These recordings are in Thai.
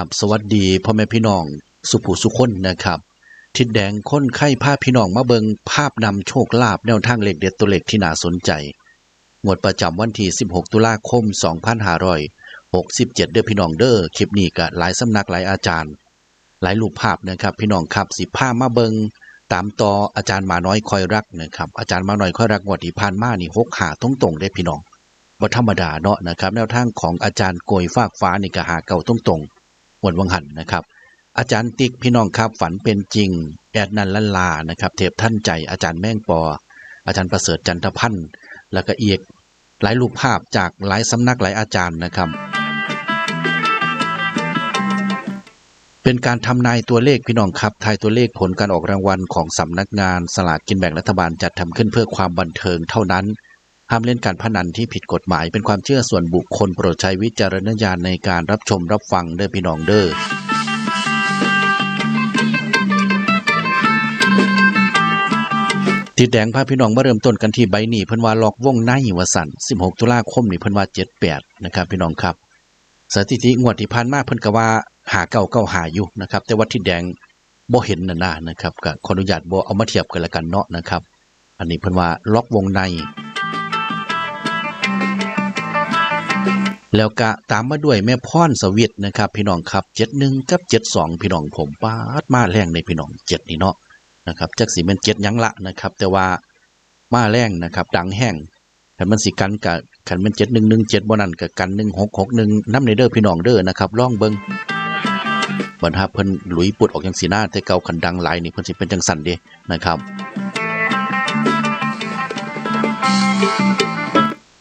ราบสวัสดีพ่อแม่พี่น้องสุผู้สุคนนะครับ ทิดแดงค้นไข้ภาพพี่น้องมาเบิงภาพนำโชคลาภแนวทางเลขเด็ดตัวเลขที่น่าสนใจงวดประจำวันที่ 16 ตุลาคม 2567 เด้อพี่น้องเด้อคลิปนี้ก็หลายสำนักหลายอาจารย์ หลายรูปภาพนะครับ พี่น้องครับสิภาพมาเบิงตามต่ออาจารย์มาน้อยคอยรักนะครับอาจารย์มาน้อยคอยรักงวดที่ผ่านมานี่หกหาตรงๆได้พี่น้องบ่ธรรมดาเนาะนะครับ แนวทางของอาจารย์โกยฟากฟ้านี่ก็หาเก่าตรงๆ หวนวังหันนะครับ อาจารย์ติ๊กพี่น้องครับฝันเป็นจริง แอดนันลันลานะครับเทพท่านใจอาจารย์แม่งปอ อาจารย์ประเสริฐจันทพันธ์แล้วก็เอียกหลายรูปภาพจากหลายสำนักหลายอาจารย์นะครับ เป็นการทำนายตัวเลขพี่น้องครับทายตัวเลขผลการออกรางวัลของสำนักงานสลากกินแบ่งรัฐบาลจัดทำขึ้นเพื่อความบันเทิงเท่านั้น ห้ามเล่นการพนันที่ผิดกฎหมาย เป็นความเชื่อส่วนบุคคลโปรดใช้วิจารณญาณในการรับชมรับฟังเด้อพี่น้องเด้อติดแดงพาพี่น้องมาเริ่มต้นกันที่ใบหนีเพิ่นว่าล็อกวงในวสัน16 ตุลาคมนี่เพิ่นว่า 78 นะครับ พี่น้องครับ สถิติงวดที่ผ่านมาเพิ่นก็ว่าหาเก่าเก่าหาอยู่นะครับ แต่ว่าที่แดงบ่เห็นน่ะนะนะครับก็ขออนุญาตบ่เอามาเทียบกันละกันเนาะนะครับ อันนี้เพิ่นว่าล็อกวงใน แล้วก็ตามมาด้วยแม่พรสวิตนะครับ พี่น้องครับ71กับ72พี่น้องผมปาดมาแรงในพี่น้อง7นี่เนาะนะครับจักสีมันเจ็ดยังละนะครับ แต่ว่ามาแรงนะครับ ดังแห้งขันมันสิกันกับขันมันเจ็ดหนึ่งหนึ่งเจ็ดบนันกับกันหนึ่งหกหกหนึ่งน้ำในเด้อพี่น้องเด้อนะครับล่องเบิงบรรทัเพิ่นหลุยปุดออกอย่างสีหน้าแต่เกาขันดังหลายนี่เพิ่นสิเป็นจังสันเด้นะครับ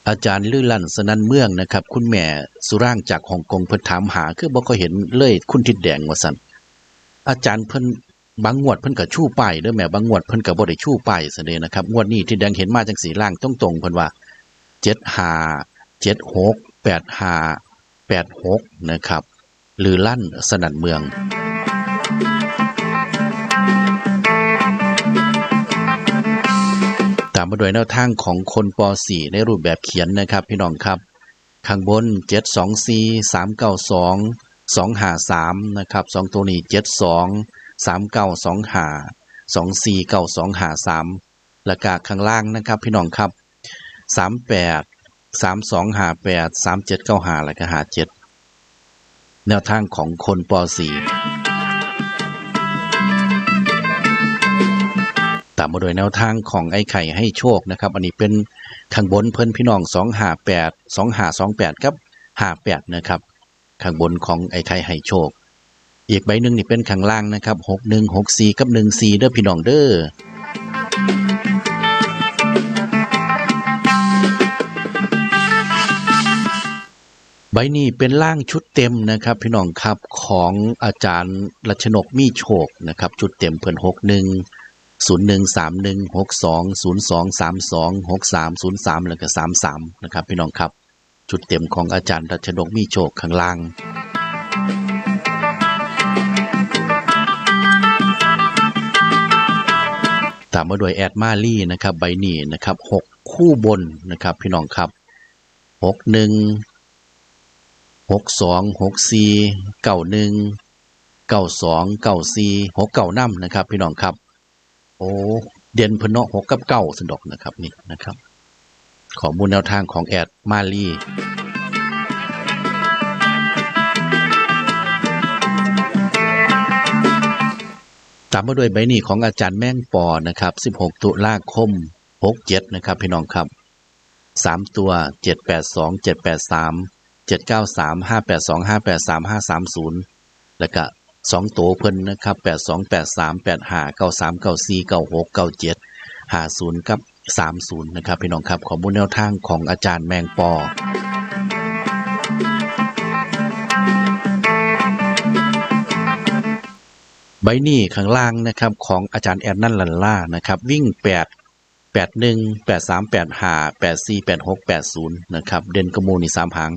อาจารย์ลื่นลั่นสนันเมืองนะครับ คุณแม่สุร่างจากฮ่องกงเพิ่นถามหา คือบ่ก็เห็นเลยคุณทิดแดงว่าซั่นอาจารย์เพิ่นบางงวดเพิ่นก็ชู้ป้ายเด้อแม่บางงวดเพิ่นก็บ่ได้ชู้ป้ายซะเด้นะครับงวดนี้ที่แดงเห็นมาจังสีล่างตรงๆเพิ่นว่า75 76 85 86นะครับหรือลั่นสนั่นเมือง ตามาด้วยแนวทางของคนป .4 ในรูปแบบเขียนนะครับ พี่น้องครับ ข้างบน 724 392 253นะครับสองตัวนี้72สามเก้าสองหาสองสี่เก้าสองหาสามแล้วก็ข้างล่างนะครับ พี่น้องครับสามแปดสามสองหาแปดสามเจ็ดเก้าหาแล้วก็หาเจ็ดแนวทางของคนปสี่ ตามมาโดยแนวทางของไอ้ไข่ให้โชคนะครับ อันนี้เป็นข้างบนเพิ่นพี่น้องสองหาแปดสองหาสองแปดครับหาแปดนะครับข้างบนของไอ้ไข่ให้โชค อีกใบหนึ่งนี่เป็นข้างล่างนะครับหกหนึ่งหกสี่กับหนึ่งสี่เด้อพี่น้องเด้อใบนี้เป็นล่างชุดเต็มนะครับ พี่น้องครับของอาจารย์รัชนกมีโชคนะครับ ชุดเต็มเพิ่อนหกหนึ่ง ศูนย์หนึ่งสามหนึ่งหกสองศูนย์สองสามสองหกสามศูนย์สามแล้วก็สามสามนะครับ พี่น้องครับชุดเต็มของอาจารย์รัชนกมีโชคข้างล่างตามมาด้วยแอดมาลี่นะครับใบนี้นะครับหกคู่บนนะครับ พี่น้องครับหกหนึ่งหกสองหกสี่เก้าหนึ่งเก้าสองเก้าสี่หกเก้าน้ำนะครับ พี่น้องครับ โอ้เด่นพนเนาะหกกับเก้าสนดอกนะครับนี่นะครับข้อมูลแนวทางของแอดมาลีตามมาด้วยใบหนี้ของอาจารย์แม่งปอนะครับ 16 ตุลาคม 67 นะครับ พี่น้องครับ 3 ตัว 782 783 793 582 583 530 แล้วก็ สองตัวเพิ่นนะครับแปดสองแปดสามแปดห้าเก้าสามเก้าสี่เก้าหกเก้าเจ็ดห้าศูนย์กับสามศูนย์นะครับพี่น้องครับข้อมูลแนวทางของอาจารย์แมงปอใบนี้ข้างล่างนะครับของอาจารย์แอนนั่นลันล่านะครับวิ่งแปดแปดหนึ่งแปดสามแปดห้าแปดสี่แปดหกแปดศูนย์นะครับเด่นกระมูลในสามหาง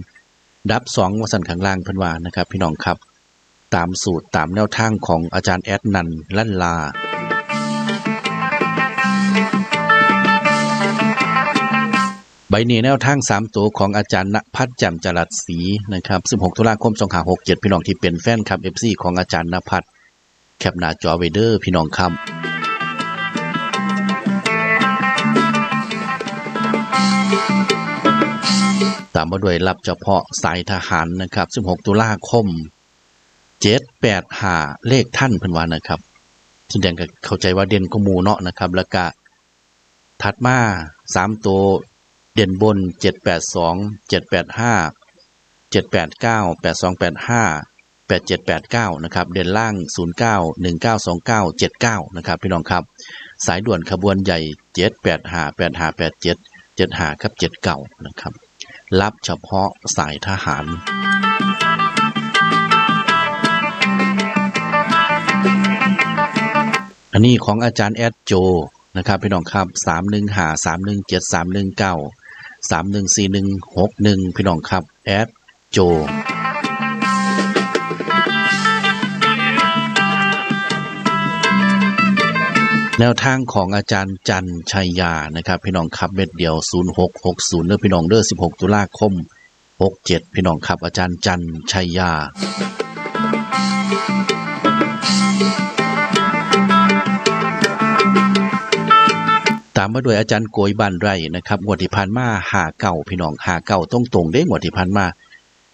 ดับสองวัสันข้างล่างพันวานะครับพี่น้องครับ ตามสูตรตามแนวทางของอาจารย์แอดนันลั่นลา ใบนี้แนวทางสามตัวของอาจารย์ณพัฒน์แจ่มจรัสศรีนะครับ 16 ตุลาคม 2567 พี่น้องที่เป็นแฟนคลับ FC ของอาจารย์ณพัฒน์แคปหน้าจอไวเด้อพี่น้องครับตามมาด้วยรับเฉพาะสายทหารนะครับ 16 ตุลาคม เจ็ดแปดหาเลขท่านเพิ่นวานะครับแสดงกับเข้าใจว่าเด่นก็มูเนาะนะครับ แล้วก็ถัดมาสามตัวเด่นบนเจ็ดแปดสองเจ็ดแปดห้าเจ็ดแปดเก้าแปดสองแปดห้าแปดเจ็ดแปดเก้านะครับ เด่นล่างศูนย์เก้าหนึ่งเก้าสองเก้าเจ็ดเก้านะครับ พี่น้องครับ สายด่วนขบวนใหญ่เจ็ดแปดหาแปดหาแปดเจ็ดเจ็ดหาครับเจ็ดเก่านะครับ รับเฉพาะสายทหาร อันนี้ของอาจารย์แอดโจนะครับพี่น้องครับสามหนึ่งหาสามหนึ่งเจ็ดสามหนึ่งเก้าสามหนึ่งสี่หนึ่งหกหนึ่งพี่น้องครับแอดโจแนวทางของอาจารย์จันชัยยานะครับ พี่น้องครับเม็ดเดียว 0660เด้อพี่น้องเด้อ16 ตุลาคม 67 พี่น้องครับอาจารย์จันชัยยาามมาโดยอาจารย์โกยบันไรนะครับงวดที่ผ่านมาหาเก่าพี่น้องหาเก่าตรงตรงๆเด้งวดที่ผ่านมา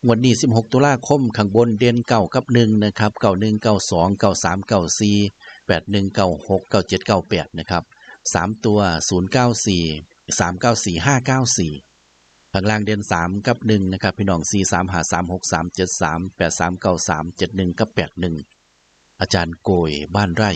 งวดนี้ 16 ตุลาคมข้างบนเด่นเก่ากับหนึ่งนะครับเก่าหนึ่งเก่าสองเก่าสามเก่าสี่แปดหนึ่งเก่าหกเก่าเจ็ดเก่าแปดนะครับสามตัวศูนย์เก้าสี่สามเก้าสี่ห้าเก้าสี่ข้างล่างเด่นสามกับหนึ่งนะครับพี่น้องสี่สามหาสามหกสามเจ็ดสามแปดสามเก้าสามเจ็ดหนึ่งกับแปดหนึ่งอาจารย์โกยบ้านไร่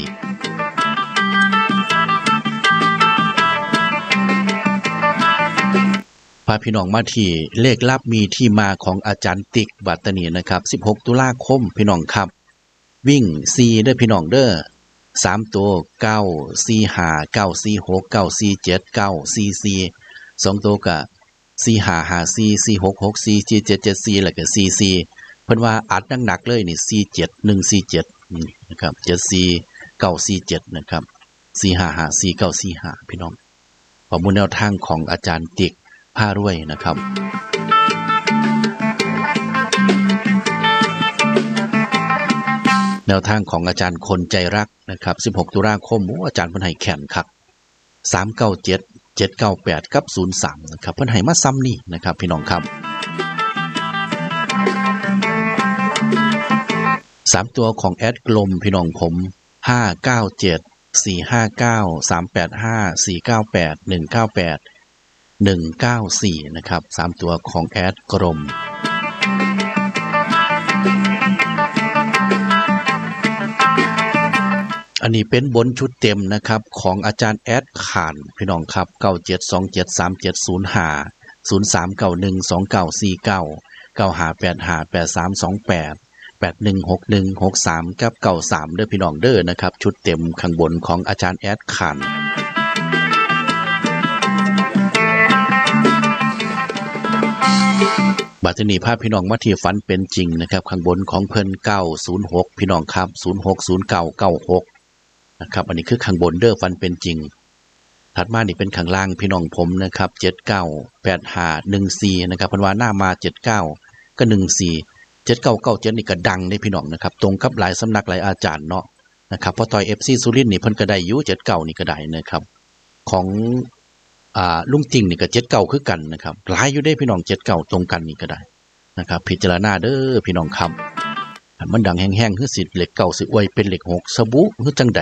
าพี่น้องมาที่เลขลับมีที่มาของอาจารย์ติ๊กบัตตานีนะครับ 16 ตุลาคมพี่น้องครับ วิ่ง4เด้อพี่น้องเด้อ3ตัว9 4 5 9 4 6 9 4 7 9 4 4 2ตัวก็4 5 5 4 4 6 6 4 4 7 7 4แล้วก็4 4เพิ่นว่าอัดหนักๆเลยนี่4 7 1 4 7นี่นะครับ7 4 9 4 7นะครับ4 5 5 4 9 4 5พี่น้องข้อมูลแนวทางของอาจารย์ติ๊ก ผ้ารวยนะครับแนวทางของอาจารย์คนใจรักนะครับ 16 ตุลาคมอาจารย์พิ่นให้แข่นครับ397 798กับ03นะครับพิ่นให้มาซ้ำนี่นะครับ พี่น้องครับสามตัวของแอดกลมพี่น้องผม 597 459 385 498 198 194 นะครับ 3 ตัวของแอดกรมอันนี้เป็นบนชุดเต็มนะครับของอาจารย์แอดขานพี่น้องครับ 97273705 03912949 95858328 816163กับ93เด้อพี่น้องเด้อนะครับ ชุดเต็มข้างบนของอาจารย์แอดขาน บัตรนีภาพพี่น้องมาที่ฝันเป็นจริงนะครับข้างบนของเพิ่น906พี่น้องครับ060996นย์เก้าเก้าหกนะครับอันนี้คือข้างบนเด้อฝันเป็นจริง ถัดมานี่เป็นข้างล่างพี่น้องผมนะครับ79 85 14นะครับพันวาหน้ามา79ก็14 7997นี่ก็ดังในพี่น้องนะครับตรงกับหลายสำนักหลายอาจารย์เนาะนะครับพอต่อย FC สุรินนี่เพิ่นก็ได้อยู่79นี่ก็ได้นะครับของ อ่าลุงจริงนี่ก็เจ็ดเก่าคือกันนะครับหลายอยู่ได้พี่น้องเจ็ดเก่าตรงกันนี่ก็ได้นะครับพิจารณาเด้อพี่น้องครับอันมันดังแห้งๆคือสิเหล็กเก่าสิอวยเป็นเหล็กหกสบู่คือจังใด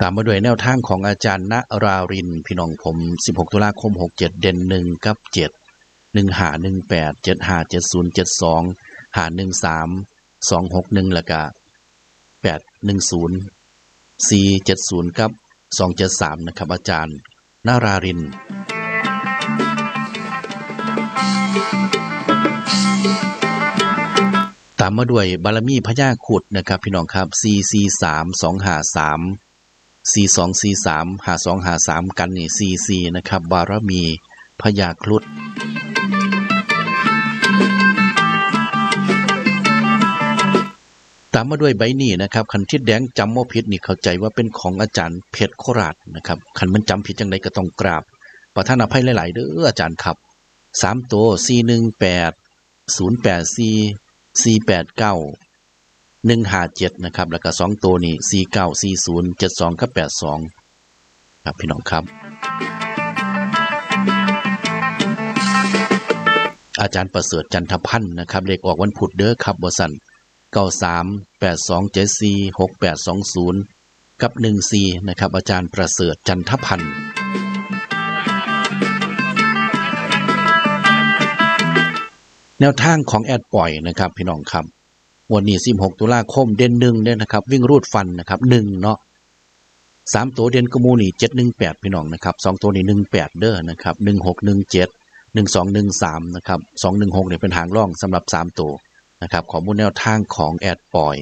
ตามมาด้วยแนวทางของอาจารย์ณรารินพี่น้องผม 16 ตุลาคม 67 เด่น1กับ7 1หา18 7หา70 72หา13 261แล้วก็ แปดหนึ่งศูนย์สี่เจ็ดศูนย์ครับสองเจ็ดสามนะครับอาจารย์นารารินตามมาด้วยบารมีพญาขุดนะครับพี่น้องครับ c c สามสองหาสาม c สอง c สามหาสองหาสามกันนี่ c c นะครับ บารมีพญาครุฑามมาด้วยใบนี้นะครับคันทิดแดงจำว่าผิดนี่เข้าใจว่าเป็นของอาจารย์เพชรโคราชนะครับคันมันจำผิดจังไดก็ต้องกราบ ประท่านอภัยหลายๆเด้ออาจารย์ครับสามตัวสี่หนึ่งแปดศูนย์แปดสี่สี่แปดเก้าหนึ่งห้าเจ็ดนะครับ แล้วก็สองตัวนี่สี่เก้าสี่ศูนย์เจ็ดสองกับแปดสองครับพี่น้องครับ อาจารย์ประเสริฐจันทพันธ์นะครับเลขออกวันพุธเด้อครับบสันเก้าสามแปดสอสี่หกแปดสองศูน ย์กับหนึ่งสี่นะครับ อาจารย์ประเสริฐจันทพันธ์แนวทางของแอดปล่อยนะครับพี่น้องครับวันนี้ 16 ตุลาคมเด่นหนึ่งเนี่ยนะครับ วิ่งรูดฟันนะครับหนึ่งเนาะสามตัวเด่นกมูนี่เจ็ดหนึ่งแปดพี่น้องนะครับสองตัวนี่หนึ่งแปดเด้อนะครับหนึ่งหกหนึ่งเจ็ดหนึ่งสองหนึ่งสามนะครับสองหนึ่งหกเนี่ยเป็นหางร่องสำหรับสามตัว นะครับข้อมูลแนวทางของแอดปอย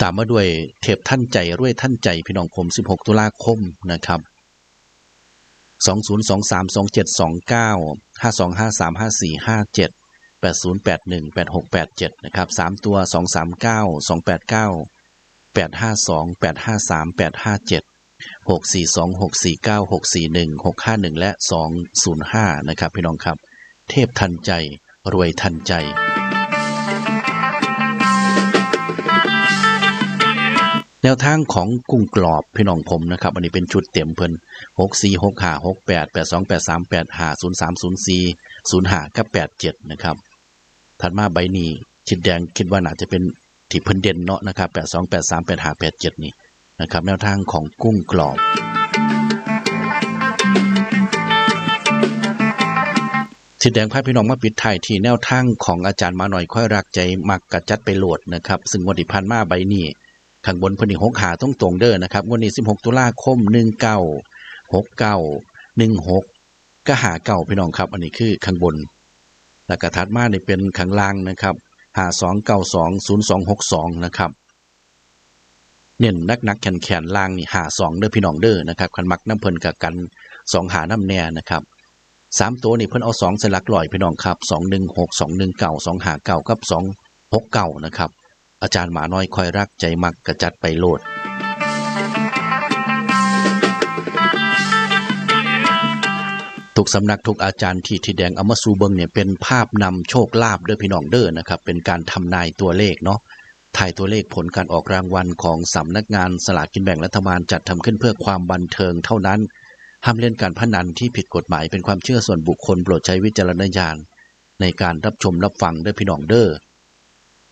ตามมาด้วยเทปท่านใจรวยท่านใจพี่น้องผม 16 ตุลาคมนะครับ 20232729 5253 5457 8081 8687 นะครับ 3 ตัว 239 289 852 853 857 642 649 641 651 และ 205 นะครับพี่น้องครับ เทพทันใจ รวยทันใจแนวทางของกุ้งกรอบพี่น้องผมนะครับ อันนี้เป็นชุดเต็มเพิ่นหกสี่หกห้าหกแปดแปดสองแปดสามแปดห้าศูนย์สามศูนย์สี่ศูนย์ห้ากับแปดเจ็ดนะครับ ถัดมาใบนี้ชิดแดงคิดว่าน่าจะเป็นที่เพิ่นเด่นเนาะนะครับแปดสองแปดสามแปดห้าแปดเจ็ดนี่ นะครับแนวทางของกุ้งกรอบชิดแดงพาพี่น้องมาปิดท้ายที่แนวทางของอาจารย์มาหน่อยค่อยรักใจมักกระจัดไปโหลดนะครับ ซึ่งวันที่ผ่านมาใบนี้ข้างบนพนนี่หกหาต้องตรงเด้อนะครับวันนี้ 16 ตุลาคม 19 69 16 ก็หาเก่าพี่น้องครับ อันนี้คือข้างบน แล้วก็ถัดมาเนี่ยเป็นข้างล่างนะครับหา2 9 2 0 2 6 2 นะครับ เน้นนักนักแขนแขนล่างนี่หา2เด้อพี่น้องเด้อนะครับคันมักน้ำเพิ่นกับกัน2หาน้ำแน่นะครับสามตัวนี่เพิ่นเอา2ใส่หลักลอยพี่น้องครับ216 219 2หกสองหนึ่งเก่าสองหาเก่ากับ2 6เก่านะครับ อาจารย์หมาน้อยคอยรักใจมักกระจัดไปโลดทุกสำนักทุกอาจารย์ที่ที่แดงอมาสูเบิงเนี่ยเป็นภาพนำโชคลาภเด้อพี่น้องเด้อนะครับ เป็นการทำนายตัวเลขเนาะ ถ่ายตัวเลขผลการออกรางวัลของสำนักงานสลากกินแบ่งรัฐบาลจัดทำขึ้นเพื่อความบันเทิงเท่านั้น ห้ามเล่นการพนันที่ผิดกฎหมายเป็นความเชื่อส่วนบุคคลโปรดใช้วิจารณญาณในการรับชมรับฟังเด้อพี่น้องเด้อ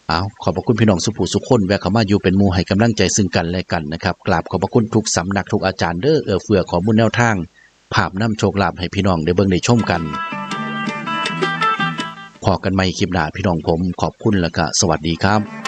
เอาขอบพระคุณพี่น้องสุภูสุขคนแวะเข้ามาอยู่เป็นมูให้กำลังใจซึ่งกันและกันนะครับกราบขอบพระคุณทุกสำนักทุกอาจารย์เด้อเอื้อเฟือขอบุญแนวทาง ภาพน้ำโชคลาภให้พี่น้องได้เบิ่งได้ชมกันพอกันใหม่คลิปหน้าพี่น้องผมขอบคุณแล้วก็สวัสดีครับ